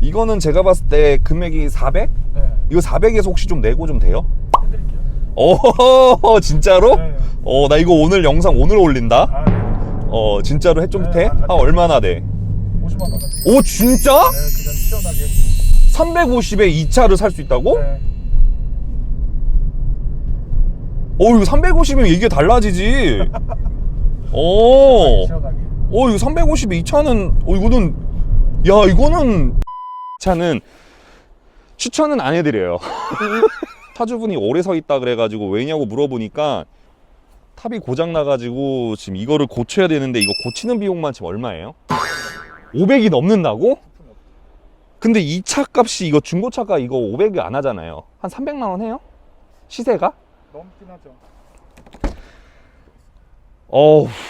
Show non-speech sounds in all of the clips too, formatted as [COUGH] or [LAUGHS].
이거는 제가 봤을 때 금액이 400? 네. 이거 400에서 혹시 좀 내고 좀 돼요? 해드릴게요. 오 진짜로? 네. 어 나 이거 오늘 영상 오늘 올린다. 아, 네. 어 진짜로 해좀 네, 돼? 아, 아 얼마나 돼? 50만 원. 오 진짜? 네, 그냥 시원하게. 350에 이 차를 살 수 있다고? 네. 어 이거 350이면 이게 달라지지. [LAUGHS] 어. 시원하게. 어 이거 350에 이 차는 어 이거는 야 이거는 차는 추천은 안 해드려요. [LAUGHS] 차주분이 오래 서 있다 그래가지고 왜냐고 물어보니까 탑이 고장 나가지고 지금 이거를 고쳐야 되는데 이거 고치는 비용만 지금 얼마예요? 500이 넘는다고? 근데 이 차 값이 이거 중고차가 이거 500이 안 하잖아요. 한 300만 원 해요? 시세가? 넘긴 하죠. 어우. [LAUGHS]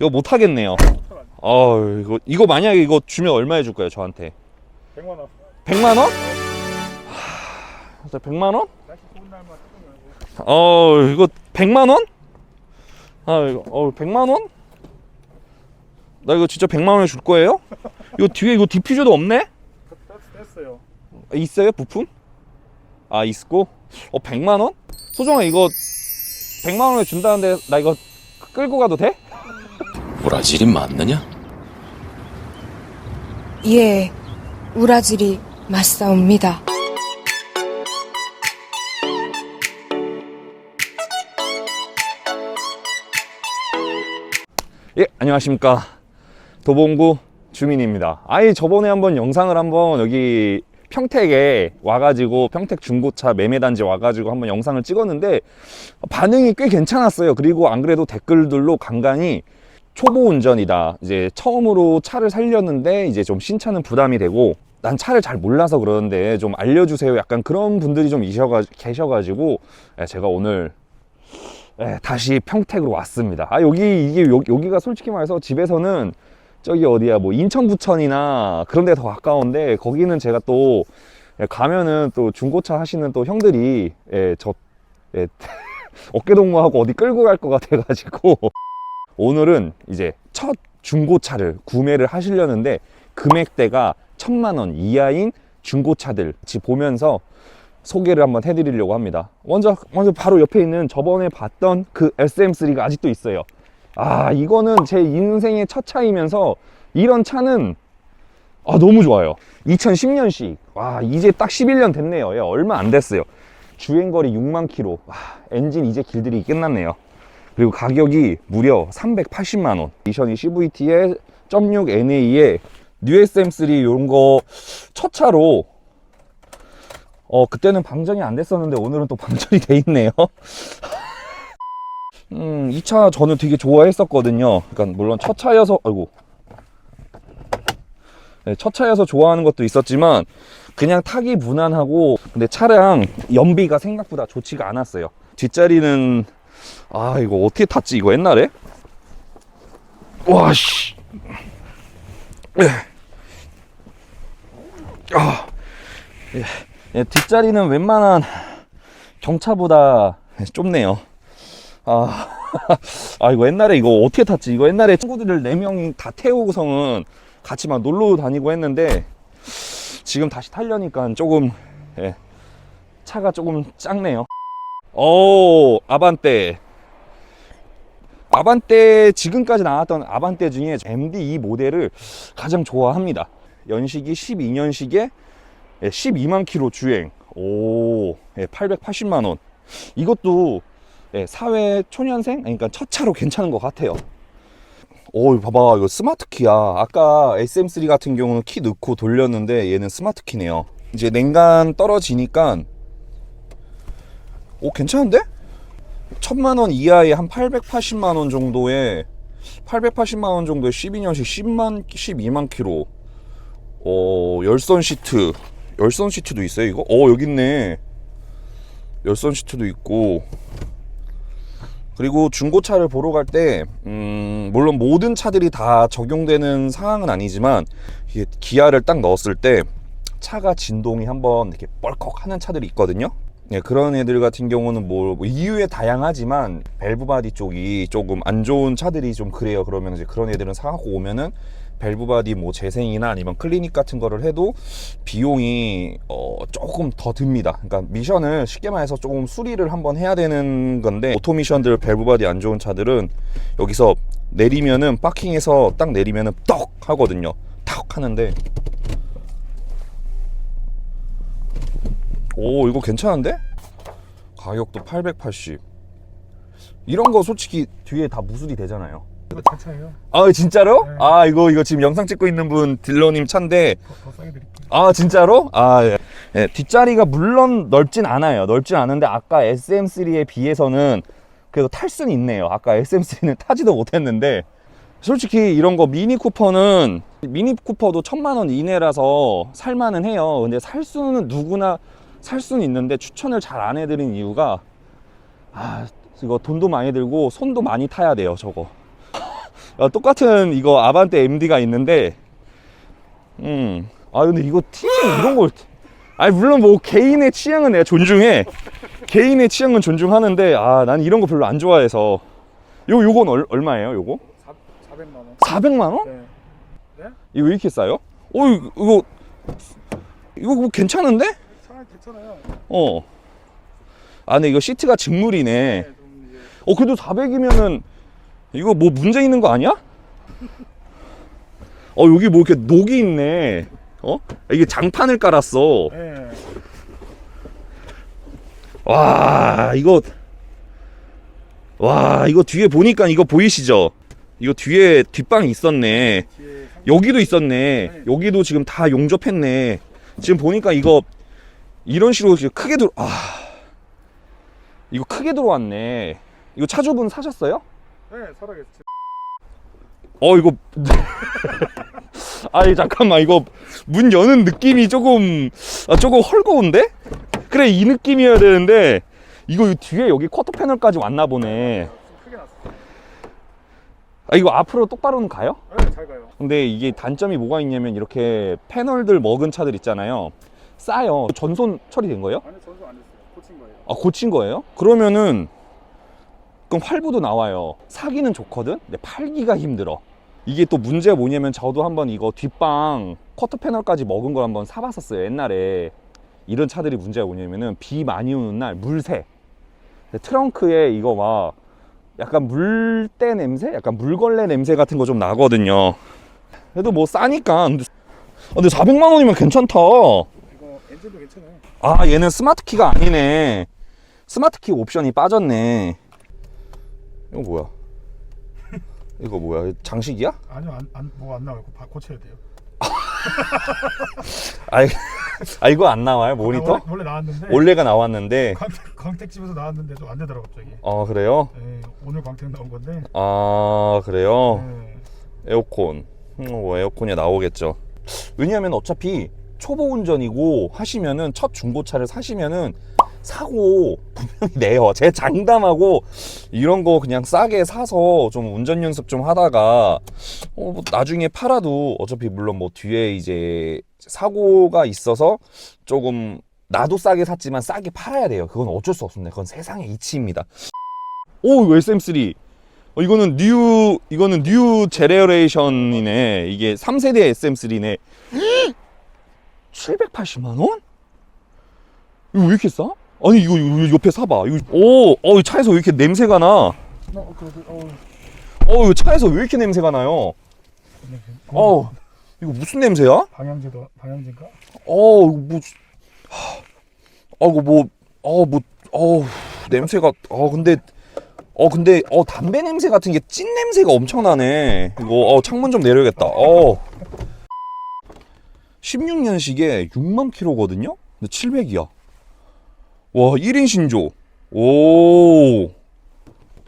이거 못 하겠네요. 어 이거 이거 만약에 이거 주면 얼마 해줄 거예요 저한테? 100만 원. 100만 원? 하... 100만 원? 날씨 좋은 날만 찍으면 어 이거 100만 원? 아 이거 어 100만 원? 나 이거 진짜 100만 원에 줄 거예요? 이거 뒤에 이거 디퓨저도 없네? 됐어요. 있어요 부품? 아 있고? 어 100만 원? 소정아 이거 100만 원에 준다는데 나 이거 끌고 가도 돼? 우라질이 맞느냐? 예, 우라질이 맞사옵니다. 예, 안녕하십니까. 도봉구 주민입니다. 아예 저번에 한번 영상을 한번 여기 평택에 와가지고 평택 중고차 매매단지 와가지고 한번 영상을 찍었는데 반응이 꽤 괜찮았어요. 그리고 안 그래도 댓글들로 간간히 초보 운전이다. 이제 처음으로 차를 살렸는데 이제 좀 신차는 부담이 되고 난 차를 잘 몰라서 그러는데 좀 알려주세요. 약간 그런 분들이 좀 이셔가, 계셔가지고 예, 제가 오늘 예, 다시 평택으로 왔습니다. 아 여기 이게 여, 여기가 솔직히 말해서 집에서는 저기 어디야 뭐 인천 부천이나 그런 데 더 가까운데 거기는 제가 또 예, 가면은 또 중고차 하시는 또 형들이 예, 저 예, [LAUGHS] 어깨 동무하고 어디 끌고 갈 것 같아가지고 오늘은 이제 첫 중고차를 구매를 하시려는데 금액대가 천만 원 이하인 중고차들 보면서 소개를 한번 해드리려고 합니다. 먼저, 먼저 바로 옆에 있는 저번에 봤던 그 SM3가 아직도 있어요. 아, 이거는 제 인생의 첫 차이면서 이런 차는 아, 너무 좋아요. 2010년식. 와, 이제 딱 11년 됐네요. 야, 얼마 안 됐어요. 주행거리 6만 킬로. 와, 엔진 이제 길들이기 끝났네요. 그리고 가격이 무려 380만원. 이션이 CVT에 .6 NA에 뉴 SM3 이런 거 첫 차로 어 그때는 방전이 안 됐었는데 오늘은 또 방전이 돼 있네요. [LAUGHS] 음, 이 차 저는 되게 좋아했었거든요. 그러니까 물론 첫 차여서 아이고. 네, 첫 차여서 좋아하는 것도 있었지만 그냥 타기 무난하고 근데 차량 연비가 생각보다 좋지가 않았어요. 뒷자리는 아 이거 어떻게 탔지 이거 옛날에? 와 씨. 아. 예. 예, 뒷자리는 웬만한 경차보다 좁네요. 아, [LAUGHS] 아 이거 옛날에 이거 어떻게 탔지? 이거 옛날에 친구들을 4명이 다 태우고서는 같이 막 놀러 다니고 했는데 지금 다시 타려니까 조금 예, 차가 조금 작네요. 오, 아반떼. 아반떼 지금까지 나왔던 아반떼 중에 MD2 모델을 가장 좋아합니다. 연식이 12년식에 12만 킬로 주행. 오, 880만 원. 이것도 예, 사회 초년생, 그러니까 첫 차로 괜찮은 것 같아요. 오, 봐봐, 이거 스마트 키야. 아까 SM3 같은 경우는 키 넣고 돌렸는데 얘는 스마트 키네요. 이제 냉간 떨어지니까 오, 괜찮은데? 천만 원 이하의 한 880만 원 정도의 880만 원 정도의 12년식 10만 12만 킬로. 어, 열선 시트. 열선 시트도 있어요, 이거? 어, 여기 있네. 열선 시트도 있고. 그리고 중고차를 보러 갈 때, 음, 물론 모든 차들이 다 적용되는 상황은 아니지만, 기아를 딱 넣었을 때, 차가 진동이 한번 이렇게 뻘컥 하는 차들이 있거든요. 예, 그런 애들 같은 경우는 뭐, 뭐 이유에 다양하지만 밸브 바디 쪽이 조금 안 좋은 차들이 좀 그래요. 그러면 이제 그런 애들은 사갖고 오면은 밸브 바디 뭐 재생이나 아니면 클리닉 같은 거를 해도 비용이 어 조금 더 듭니다. 그러니까 미션을 쉽게 말해서 조금 수리를 한번 해야 되는 건데 오토 미션들 밸브 바디 안 좋은 차들은 여기서 내리면은 파킹에서 딱 내리면은 떡 하거든요. 탁 하는데 오 이거 괜찮은데? 가격도 880 이런 거 솔직히 뒤에 다 무술이 되잖아요. 이거 제 차예요. 아 진짜로? 네. 아 이거 이거 지금 영상 찍고 있는 분 딜러님 차인데 더, 더 싸게 드릴게요. 아 진짜로? 아 예. 예, 뒷자리가 물론 넓진 않아요. 넓진 않은데 아까 SM3에 비해서는 그래도 탈 수는 있네요. 아까 SM3는 [LAUGHS] 타지도 못했는데 솔직히 이런 거 미니 쿠퍼는 미니 쿠퍼도 천만 원 이내라서 살만은 해요. 근데 살 수는 누구나 살 수는 있는데 추천을 잘 안 해드린 이유가 아 이거 돈도 많이 들고 손도 많이 타야 돼요. 저거. 어, 똑같은 이거 아반떼 MD가 있는데 음. 아 근데 이거 티징 이런 걸 아니 물론 뭐 개인의 취향은 내가 존중해. 개인의 취향은 존중하는데 아 난 이런 거 별로 안 좋아해서 요 요건 얼, 얼마예요, 요거? 4, 400만 원. 400만 원? 네. 이거 왜 이렇게 싸요? 어 이거 이거 이거 뭐 괜찮은데? 차 괜찮아요. 어. 아 근데 이거 시트가 직물이네. 네, 어 그래도 400이면은 이거 뭐 문제 있는 거 아니야? 어 여기 뭐 이렇게 녹이 있네. 어? 이게 장판을 깔았어. 네. 와 이거 와 이거 뒤에 보니까 이거 보이시죠? 이거 뒤에 뒷방이 있었네. 여기도 있었네. 여기도 지금 다 용접했네. 지금 보니까 이거 이런 식으로 지금 크게 들어 아 이거 크게 들어왔네. 이거 차주분 사셨어요? 네, 살아계셨죠. 어 이거 [LAUGHS] 아니 잠깐만 이거 문 여는 느낌이 조금 아, 조금 헐거운데? 그래 이 느낌이어야 되는데 이거 뒤에 여기 쿼터 패널까지 왔나 보네. 크게. 아 이거 앞으로 똑바로는 가요? 네, 잘 가요. 근데 이게 단점이 뭐가 있냐면 이렇게 패널들 먹은 차들 있잖아요. 싸요. 전손 처리된 거예요? 아니, 전수 안 됐어요. 고친 거예요. 아 고친 거예요? 그러면은 그럼 활부도 나와요. 사기는 좋거든. 근데 팔기가 힘들어. 이게 또 문제가 뭐냐면 저도 한번 이거 뒷방 쿼터 패널까지 먹은 걸 한번 사봤었어요. 옛날에 이런 차들이 문제가 뭐냐면은 비 많이 오는 날 물새. 트렁크에 이거 막 약간 물때 냄새, 약간 물걸레 냄새 같은 거 좀 나거든요. 그래도 뭐 싸니까. 근데, 아, 근데 400만 원이면 괜찮다. 엔진도 괜찮아요. 아 얘는 스마트 키가 아니네 스마트 키 옵션이 빠졌네 이거 뭐야 [LAUGHS] 이거 뭐야 장식이야? 아니요, 안, 안, 뭐 안 나와요. 바, 고쳐야 돼요. [LAUGHS] 아, 이- 아 이거 안 나와요 모니터? 원래, 원래 나왔는데. 원래가 나왔는데 광택, 광택집에서 나왔는데 좀 안 되더라고, 갑자기. 아 그래요? 네, 오늘 광택 나온 건데. 아 그래요? 네. 에어컨 음, 뭐 에어컨이 나오겠죠 왜냐하면 어차피 초보 운전이고 하시면은 첫 중고차를 사시면은 사고 분명히 [LAUGHS] 내요. 제 장담하고 이런 거 그냥 싸게 사서 좀 운전 연습 좀 하다가 어, 뭐 나중에 팔아도 어차피 물론 뭐 뒤에 이제 사고가 있어서 조금 나도 싸게 샀지만 싸게 팔아야 돼요. 그건 어쩔 수 없습니다. 그건 세상의 이치입니다. 오 이거 SM3 어, 이거는 뉴 이거는 뉴 제네레이션이네. 이게 3세대 SM3네. [LAUGHS] 780만 원? 이거 왜 이렇게 싸? 아니 이거, 이거 옆에 사봐. 이거 오, 어, 이 차에서 왜 이렇게 냄새가 나? 어, 그, 그, 어, 어, 이거 차에서 왜 이렇게 냄새가 나요? 어, 이거 무슨 냄새야? 방향제도, 방향제인가? 어, 이거 뭐, 하, 어, 이거 뭐, 어, 뭐, 어, 냄새가, 어, 근데, 어, 근데, 어, 담배 냄새 같은 게 찐 냄새가 엄청나네. 이거, 어, 창문 좀 내려야겠다. 어. 16년식에 6만 킬로거든요? 근데 700이야. 와, 1인 신조. 오.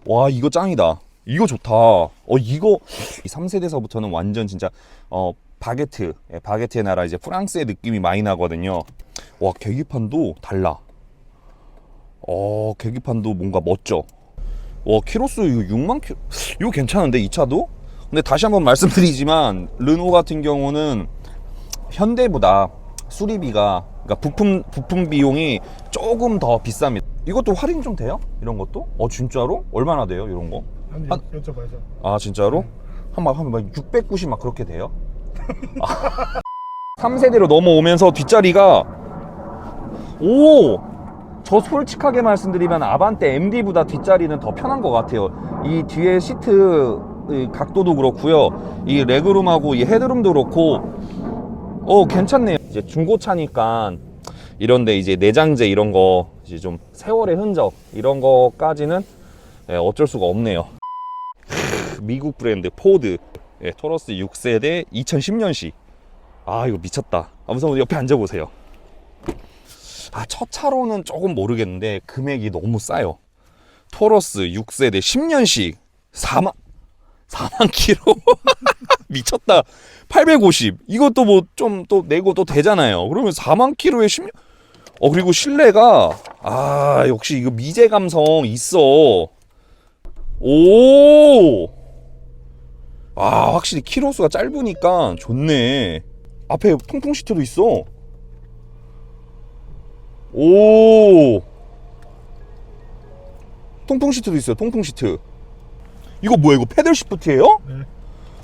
와, 이거 짱이다. 이거 좋다. 어, 이거, 이 3세대서부터는 완전 진짜, 어, 바게트, 예, 바게트의 나라 이제 프랑스의 느낌이 많이 나거든요. 와 계기판도 달라. 어 계기판도 뭔가 멋져. 와 키로수 이거 6만 키 이거 괜찮은데 이 차도? 근데 다시 한번 말씀드리지만 르노 같은 경우는 현대보다 수리비가 그러니까 부품 부품 비용이 조금 더 비쌉니다. 이것도 할인 좀 돼요? 이런 것도? 어 진짜로? 얼마나 돼요 이런 거? 한- 여쭤봐야죠. 아 진짜로? 한막 한막 690 막 그렇게 돼요? [LAUGHS] 3세대로 넘어오면서 뒷자리가 오! 저 솔직하게 말씀드리면 아반떼 MD보다 뒷자리는 더 편한 것 같아요. 이 뒤에 시트 의 각도도 그렇고요. 이 레그룸하고 이 헤드룸도 그렇고 어 괜찮네요. 이제 중고차니까 이런데 이제 내장재 이런 거 이제 좀 세월의 흔적 이런 거까지는 예, 어쩔 수가 없네요. 미국 브랜드 포드. 예, 토러스 6세대 2010년식. 아 이거 미쳤다. 아, 우선 옆에 앉아보세요. 아 첫 차로는 조금 모르겠는데 금액이 너무 싸요. 토러스 6세대 10년식 4만 4만 킬로 [LAUGHS] 미쳤다 850 이것도 뭐 좀 또 내고 또 되잖아요 그러면 4만 킬로에 10년 어 그리고 실내가 아 역시 이거 미제 감성 있어 오 아, 확실히 키로수가 짧으니까 좋네. 앞에 통풍 시트도 있어. 오. 통풍 시트도 있어요. 통풍 시트. 이거 뭐야? 이거 패들 시프트예요? 네.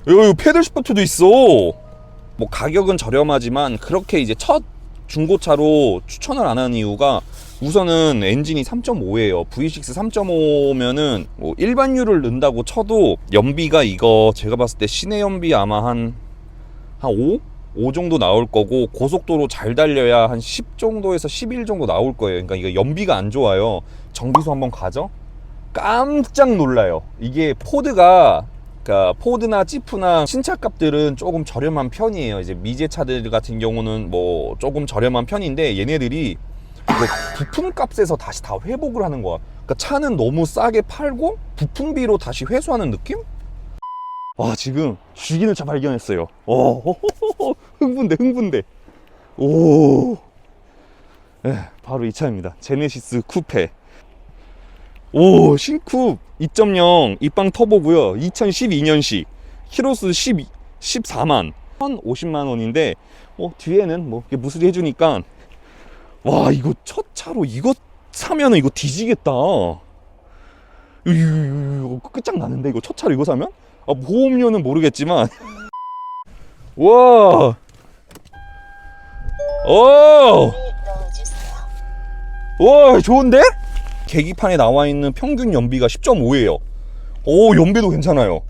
이거, 패들 시프트도 있어. 뭐 가격은 저렴하지만 그렇게 이제 첫 중고차로 추천을 안 하는 이유가 우선은 엔진이 3.5예요. V6 3.5면은 뭐 일반유를 넣는다고 쳐도 연비가 이거 제가 봤을 때 시내 연비 아마 한, 한 5? 5 정도 나올 거고 고속도로 잘 달려야 한 10 정도에서 11 정도 나올 거예요. 그러니까 이거 연비가 안 좋아요. 정비소 한번 가죠? 깜짝 놀라요. 이게 포드가 그러니까 포드나 지프나 신차값들은 조금 저렴한 편이에요. 이제 미제 차들 같은 경우는 뭐 조금 저렴한 편인데 얘네들이 이거 부품 값에서 다시 다 회복을 하는 거야. 그러니까 차는 너무 싸게 팔고 부품비로 다시 회수하는 느낌? 와 지금 죽이는 차 발견했어요. 어 [LAUGHS] 흥분돼 흥분돼. 오. 네, 바로 이 차입니다. 제네시스 쿠페. 오 신쿱 2.0 입방 터보고요. 2012년식 키로수 12, 14만. 1,050만 원인데 어, 뒤에는 뭐 이렇게 무수리 해주니까. 와 이거 첫 차로 이거 사면 은 이거 뒤지겠다. 이거, 끝장나는데 이거 첫 차로 이거 사면? 아 보험료는 모르겠지만. [LAUGHS] 와! 오! 와 좋은데? 계기판에 나와 있는 평균 연비가 10.5예요. 오, 연비도 괜찮아요.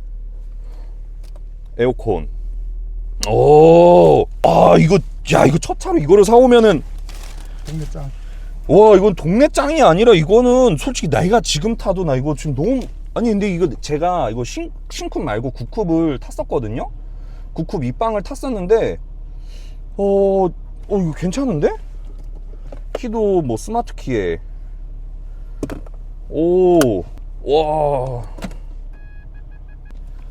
에어컨. 오, 아, 이거, 야, 이거 첫 차로 이거를 사오면은, 동네 짱. 와, 이건 동네 짱이 아니라 이거는 솔직히 나이가 지금 타도 나 이거 지금 너무, 아니, 근데 이거 제가 이거 신, 신쿱 말고 9쿱을 탔었거든요? 9쿱 입방을 탔었는데, 어, 어, 이거 괜찮은데? 키도 뭐 스마트 키에, 오, 와.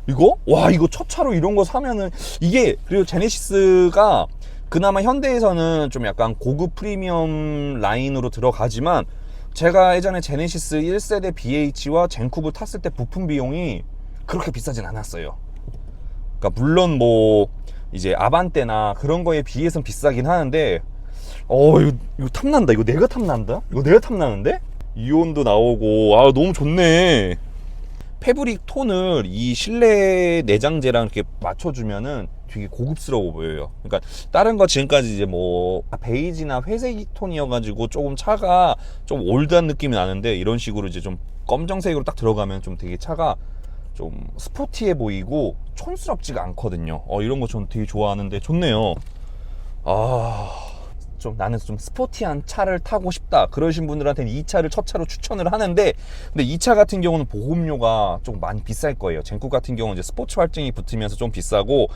이거? 와, 이거 첫 차로 이런 거 사면은, 이게, 그리고 제네시스가 그나마 현대에서는 좀 약간 고급 프리미엄 라인으로 들어가지만, 제가 예전에 제네시스 1세대 BH와 젠쿱을 탔을 때 부품 비용이 그렇게 비싸진 않았어요. 그러니까 물론 뭐, 이제 아반떼나 그런 거에 비해서는 비싸긴 하는데, 어, 이거, 이거 탐난다. 이거 내가 탐난다? 이거 내가 탐나는데? 이온도 나오고, 아, 너무 좋네. 패브릭 톤을 이 실내 내장재랑 이렇게 맞춰주면은 되게 고급스러워 보여요. 그러니까 다른 거 지금까지 이제 뭐 베이지나 회색 톤이어가지고 조금 차가 좀 올드한 느낌이 나는데 이런 식으로 이제 좀 검정색으로 딱 들어가면 좀 되게 차가 좀 스포티해 보이고 촌스럽지가 않거든요. 어, 이런 거전 되게 좋아하는데 좋네요. 아, 좀 나는 좀 스포티한 차를 타고 싶다. 그러신 분들한테는 이 차를 첫 차로 추천을 하는데, 근데 이 차 같은 경우는 보험료가 좀 많이 비쌀 거예요. 젠쿠 같은 경우는 이제 스포츠 할증이 붙으면서 좀 비싸고,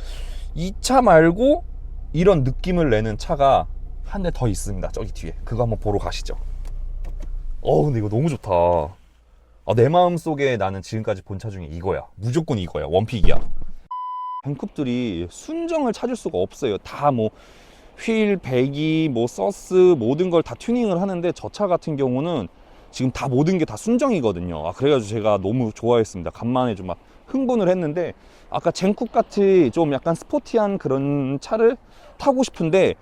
이 차 말고 이런 느낌을 내는 차가 한 대 더 있습니다. 저기 뒤에. 그거 한번 보러 가시죠. 어, 근데 이거 너무 좋다. 아, 내 마음 속에 나는 지금까지 본 차 중에 이거야. 무조건 이거야. 원픽이야. 뱅쿱들이 순정을 찾을 수가 없어요. 다 뭐 휠, 배기, 뭐 서스 모든 걸 다 튜닝을 하는데 저 차 같은 경우는 지금 다 모든 게 다 순정이거든요. 아 그래가지고 제가 너무 좋아했습니다. 간만에 좀 막 흥분을 했는데 아까 젠쿱 같이 좀 약간 스포티한 그런 차를 타고 싶은데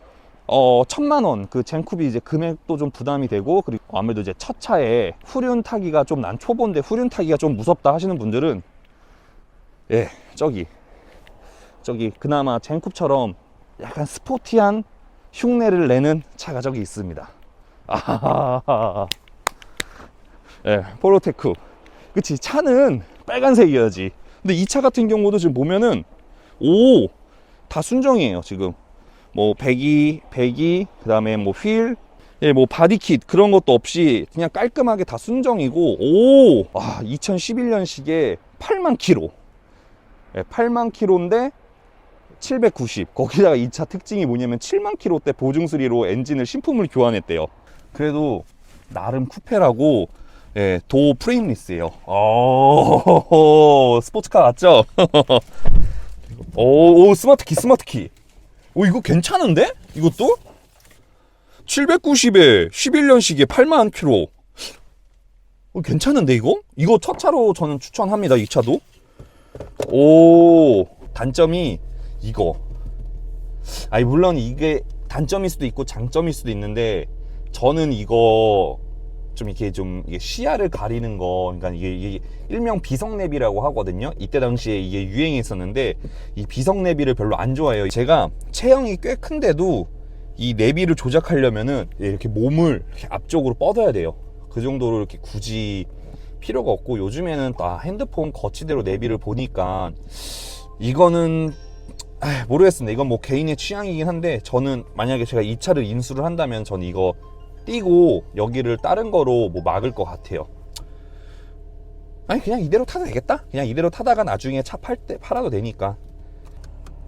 어 천만 원 그 젠쿱이 이제 금액도 좀 부담이 되고 그리고 아무래도 이제 첫 차에 후륜 타기가 좀 난 초보인데 후륜 타기가 좀 무섭다 하시는 분들은 예 저기 저기 그나마 젠쿱처럼 약간 스포티한 흉내를 내는 차가 저기 있습니다. 아하하하. 예, 포로테크. 그치, 차는 빨간색이어야지. 근데 이 차 같은 경우도 지금 보면은, 오! 다 순정이에요, 지금. 뭐, 배기, 배기, 그 다음에 뭐, 휠, 예, 뭐, 바디킷, 그런 것도 없이 그냥 깔끔하게 다 순정이고, 오! 아, 2011년식에 8만 킬로. 예, 8만 킬로인데, 790. 거기다가 이 차 특징이 뭐냐면 7만 킬로대 보증 수리로 엔진을 신품을 교환했대요. 그래도 나름 쿠페라고 예, 도 프레임리스예요. 어, 스포츠카 같죠? [LAUGHS] 오, 오, 스마트 키, 스마트 키. 오, 이거 괜찮은데? 이것도? 790에 11년식에 8만 킬로. 어, 괜찮은데 이거? 이거 첫 차로 저는 추천합니다. 이 차도. 오, 단점이 이거. 아니 물론 이게 단점일 수도 있고 장점일 수도 있는데 저는 이거 좀 이렇게 좀 이게 시야를 가리는 거 그러니까 이게, 이게 일명 비성내비라고 하거든요. 이때 당시에 이게 유행했었는데 이 비성내비를 별로 안 좋아해요. 제가 체형이 꽤 큰데도 이 내비를 조작하려면은 이렇게 몸을 이렇게 앞쪽으로 뻗어야 돼요. 그 정도로 이렇게 굳이 필요가 없고 요즘에는 다 핸드폰 거치대로 내비를 보니까 이거는 아, 모르겠습니다. 이건 뭐 개인의 취향이긴 한데 저는 만약에 제가 이 차를 인수를 한다면 전 이거 띄고 여기를 다른 거로 뭐 막을 것 같아요. 아니 그냥 이대로 타도 되겠다. 그냥 이대로 타다가 나중에 차 팔 때 팔아도 되니까.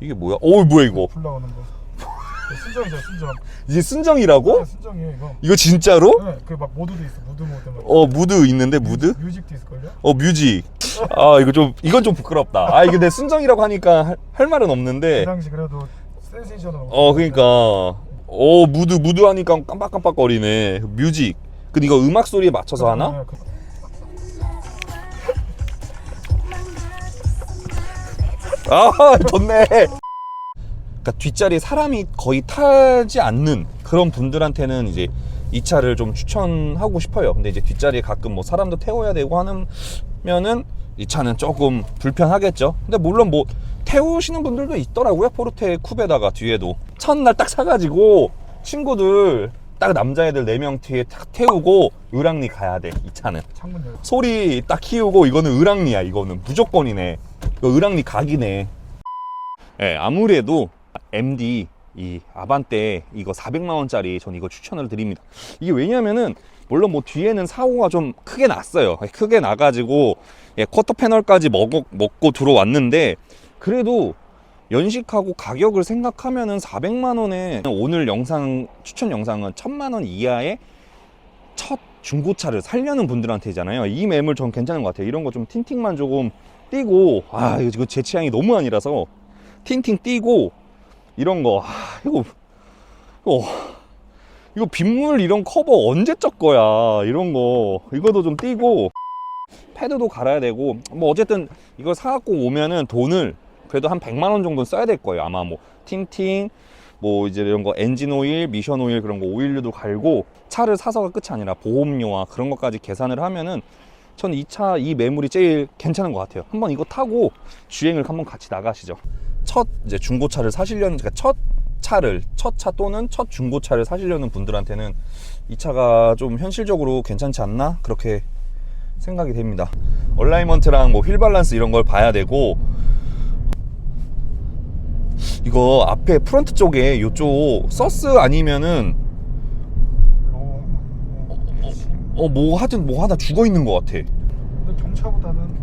이게 뭐야? 어 뭐야 이거? 불 나오는 거. 네, 순정이죠 순정. 이제 순정이라고? 네, 순정이에요 이거. 이거 진짜로? 네, 그막 모드도 있어 무드 모드 막. 어 무드 있는데 무드? 뮤직도 있을걸요? 어 뮤직. 아 이거 좀 이건 좀 부끄럽다. 아 이게 내 순정이라고 하니까 할, 할 말은 그 없는데. 당시 그래도 센세이션을. 어 그러니까 어 무드 무드 하니까 깜빡깜빡 거리네 뮤직 근데 이거 음악 소리에 맞춰서 하나? 네, 그- 아 [LAUGHS] 좋네 그러니까 뒷자리에 사람이 거의 타지 않는 그런 분들한테는 이제 이 차를 좀 추천하고 싶어요. 근데 이제 뒷자리에 가끔 뭐 사람도 태워야 되고 하면은 이 차는 조금 불편하겠죠. 근데 물론 뭐 태우시는 분들도 있더라고요. 포르테 쿱에다가 뒤에도. 첫날 딱 사가지고 친구들 딱 남자애들 4명 뒤에 탁 태우고 을왕리 가야 돼 이 차는. 소리 딱 키우고 이거는 을왕리야 이거는. 무조건이네. 이거 을왕리 각이네. 예 아무래도 MD 이 아반떼 이거 400만 원짜리 전 이거 추천을 드립니다 이게 왜냐면은 물론 뭐 뒤에는 사고가 좀 크게 났어요 크게 나가지고 예, 쿼터 패널까지 먹어, 먹고 들어왔는데 그래도 연식하고 가격을 생각하면은 400만 원에 오늘 영상 추천 영상은 1000만 원 이하의 첫 중고차를 살려는 분들한테잖아요. 이 매물 전 괜찮은 것 같아요. 이런 거 좀 틴팅만 조금 띄고 아 이거 제 취향이 너무 아니라서 틴팅 띄고 이런 거. 아, 이거 이거 이거 빗물 이런 커버 언제 적 거야? 이런 거. 이거도 좀 띄고 패드도 갈아야 되고. 뭐 어쨌든 이거 사갖고 오면은 돈을 그래도 한 100만 원 정도 써야 될 거예요 아마. 뭐 틴팅 뭐 이제 이런 거 엔진 오일, 미션 오일 그런 거 오일류도 갈고 차를 사서가 끝이 아니라 보험료와 그런 것까지 계산을 하면은 전이차 이 매물이 제일 괜찮은 것 같아요. 한번 이거 타고 주행을 한번 같이 나가시죠. 첫 이제 중고차를 사시려는 그러니까 첫 차를 첫 차 또는 첫 중고차를 사시려는 분들한테는 이 차가 좀 현실적으로 괜찮지 않나 그렇게 생각이 됩니다. 얼라이먼트랑 뭐 휠 밸런스 이런 걸 봐야 되고 이거 앞에 프런트 쪽에 요쪽 서스 아니면은 로. 어뭐 하든 뭐 하나 죽어 있는 것 같아. 근데 경차보다는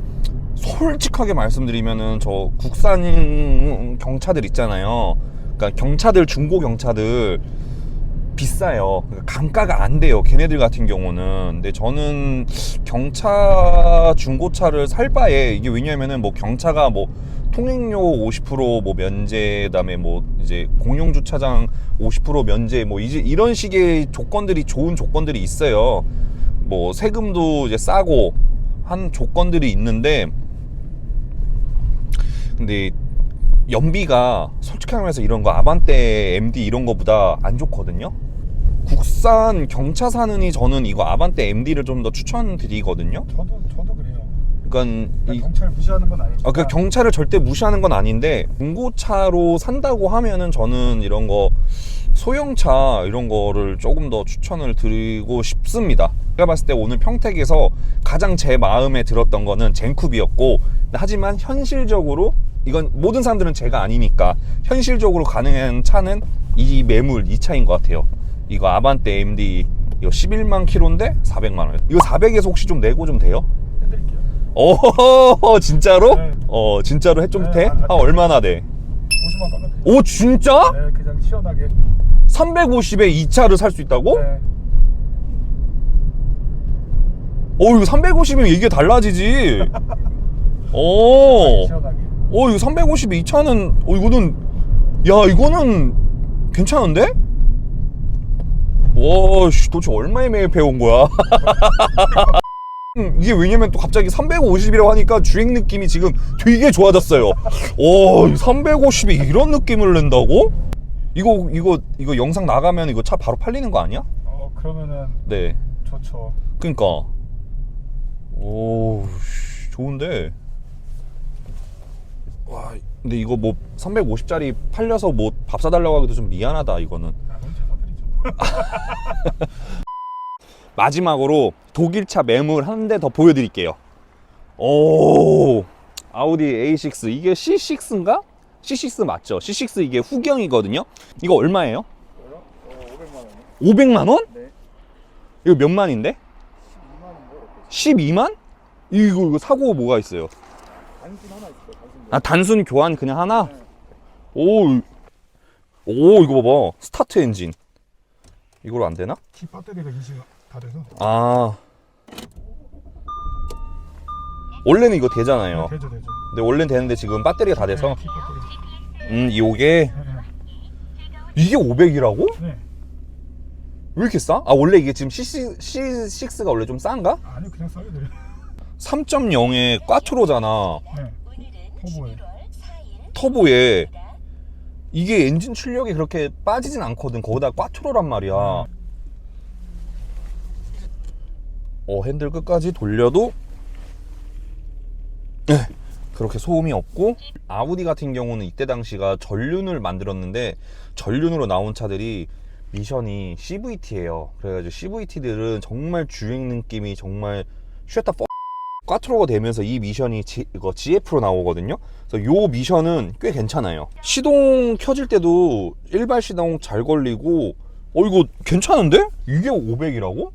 솔직하게 말씀드리면은 저 국산 경차들 있잖아요. 그러니까 경차들 중고 경차들 비싸요. 그러니까 감가가 안 돼요. 걔네들 같은 경우는. 근데 저는 경차 중고차를 살 바에 이게 왜냐면은 뭐 경차가 뭐 통행료 50%뭐 면제 그다음에 뭐 이제 공용 주차장 50% 면제 뭐 이제 이런 식의 조건들이 좋은 조건들이 있어요. 뭐 세금도 이제 싸고 한 조건들이 있는데 근데 연비가 솔직히 말해서 이런 거 아반떼 MD 이런 거보다 안 좋거든요. 국산 경차 사느니 저는 이거 아반떼 MD를 좀 더 추천드리거든요. 저도 저도 그래요. 그러니까 이 경찰 무시하는 건 아니지만 아, 그 경찰을 절대 무시하는 건 아닌데 중고차로 산다고 하면은 저는 이런 거 소형차 이런 거를 조금 더 추천을 드리고 싶습니다. 제가 봤을 때 오늘 평택에서 가장 제 마음에 들었던 거는 젠쿱이었고 하지만 현실적으로 이건 모든 사람들은 제가 아니니까 현실적으로 가능한 차는 이 매물 이 차인 것 같아요. 이거 아반떼 AMD 이거 11만 킬로인데 400만 원. 이거 400에서 혹시 좀 내고 좀 돼요? 해드릴게요. 오 [LAUGHS] 진짜로? 네. 어 진짜로 해좀 네, 돼? 아, 아 얼마나 돼? 50만 가면 돼요. 오 진짜? 네, 그냥 시원하게. 350에 이 차를 살 수 있다고? 네. 오 이거 350이면 이게 달라지지. 오. 시원하게. 오 이거 350에 이 차는 어 이거는 야 이거는 괜찮은데? 와 씨, 도대체 얼마에 매입해 온 거야? 음, [LAUGHS] 이게 왜냐면 또 갑자기 350이라고 하니까 주행 느낌이 지금 되게 좋아졌어요. 오, 350이 이런 느낌을 낸다고? 이거 이거 이거 영상 나가면 이거 차 바로 팔리는 거 아니야? 어 그러면은 네. 좋죠. 그러니까 오 씨, 좋은데 와 근데 이거 뭐 350짜리 팔려서 뭐 밥 사달라고 하기도 좀 미안하다 이거는 아. [LAUGHS] 마지막으로 독일차 매물 한 대 더 보여드릴게요 오 아우디 A6 이게 C6인가? C6 맞죠? C6 이게 후경이거든요 이거 얼마예요? 뭐요? 어, 500만 원이요? 500만 원? 네. 이거 몇 만인데? 12만 원인데 어때? 12만? 이거 이거 사고 뭐가 있어요? 단순 하나 있어요. 단순. 아 단순 교환 그냥 하나? 네. 오, 오 이거 봐봐 스타트 엔진 이걸로 안 되나? 키 배터리가 인식이 다 돼서. 아 원래는 이거 되잖아요. 네, 되죠, 되죠. 근데 원래는 되는데 지금 배터리가 다 돼서 네, 배터리. 음 이게 네, 이게 500이라고? 네. 네. 왜 이렇게 싸? 아 원래 이게 지금 CC, C6가 원래 좀 싼가? 아니요, 그냥 싸게 드려요. 3.0에 꽈트로잖아 네. 터보에. 터보에 이게 엔진 출력이 그렇게 빠지진 않거든 거기다 꽈트로란 말이야 어 핸들 끝까지 돌려도 네, 그렇게 소음이 없고 아우디 같은 경우는 이때 당시가 전륜을 만들었는데 전륜으로 나온 차들이 미션이 CVT예요 그래가지고 CVT들은 정말 주행 느낌이 정말 쉐타 꽈트로가 되면서 이 미션이 G, 이거 GF로 나오거든요. 그래서 요 미션은 꽤 괜찮아요. 시동 켜질 때도 일발 시동 잘 걸리고 어 이거 괜찮은데? 이게 500이라고?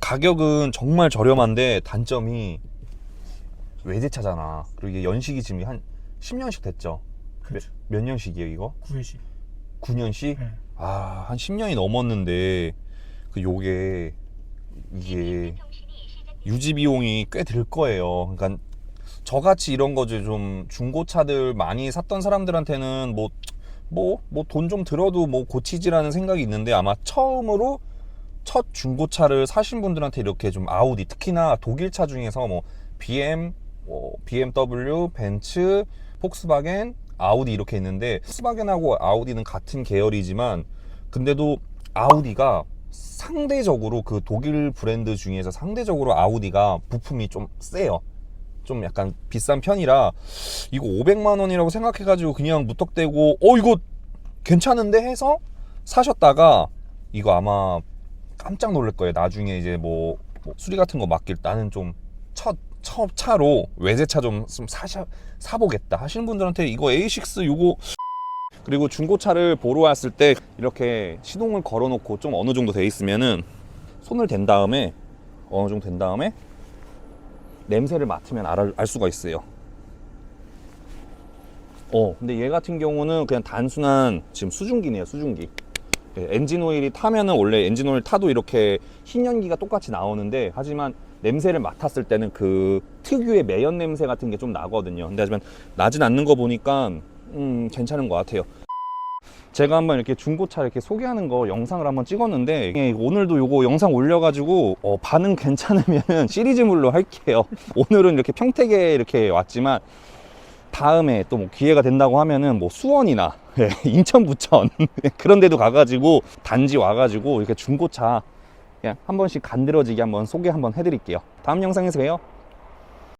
가격은 정말 저렴한데 단점이 외제차잖아. 그리고 이게 연식이 지금 한 10년씩 됐죠. 몇, 그렇죠. 몇 년씩이에요 이거? 9회시. 9년씩? 네. 아, 한 10년이 넘었는데 그 요게 이게 유지 비용이 꽤 들 거예요. 그러니까 저같이 이런 거지 좀 중고차들 많이 샀던 사람들한테는 뭐 뭐 뭐 돈 좀 들어도 뭐 고치지라는 생각이 있는데 아마 처음으로 첫 중고차를 사신 분들한테 이렇게 좀 아우디 특히나 독일차 중에서 뭐 BM, 뭐 BMW, 벤츠, 폭스바겐, 아우디 이렇게 있는데 폭스바겐하고 아우디는 같은 계열이지만 근데도 아우디가 상대적으로 그 독일 브랜드 중에서 상대적으로 아우디가 부품이 좀 세요. 좀 약간 비싼 편이라 이거 500만 원이라고 생각해 가지고 그냥 무턱대고 어 이거 괜찮은데 해서 사셨다가 이거 아마 깜짝 놀랄 거예요. 나중에 이제 뭐, 뭐 수리 같은 거 맡길 나는 좀 첫 첫 차로 외제차 좀, 좀 사셔 사보겠다 하시는 분들한테 이거 A6 요거 [LAUGHS] 그리고 중고차를 보러 왔을 때 이렇게 시동을 걸어놓고 좀 어느 정도 돼 있으면은 손을 댄 다음에 어느 정도 된 다음에 냄새를 맡으면 알, 알 수가 있어요. 어, 근데 얘 같은 경우는 그냥 단순한 지금 수증기네요, 수증기. 예, 엔진 오일이 타면은 원래 엔진 오일 타도 이렇게 흰 연기가 똑같이 나오는데 하지만 냄새를 맡았을 때는 그 특유의 매연 냄새 같은 게 좀 나거든요. 근데 하지만 나진 않는 거 보니까 음, 괜찮은 것 같아요. 제가 한번 이렇게 중고차 이렇게 소개하는 거 영상을 한번 찍었는데 예, 오늘도 요거 영상 올려가지고 어, 반응 괜찮으면 시리즈물로 할게요. [LAUGHS] 오늘은 이렇게 평택에 이렇게 왔지만 다음에 또 뭐 기회가 된다고 하면은 뭐 수원이나 예, 인천 부천 [LAUGHS] 그런 데도 가가지고 단지 와가지고 이렇게 중고차 한 번씩 간드러지게 한번 소개 한번 해드릴게요. 다음 영상에서 봬요.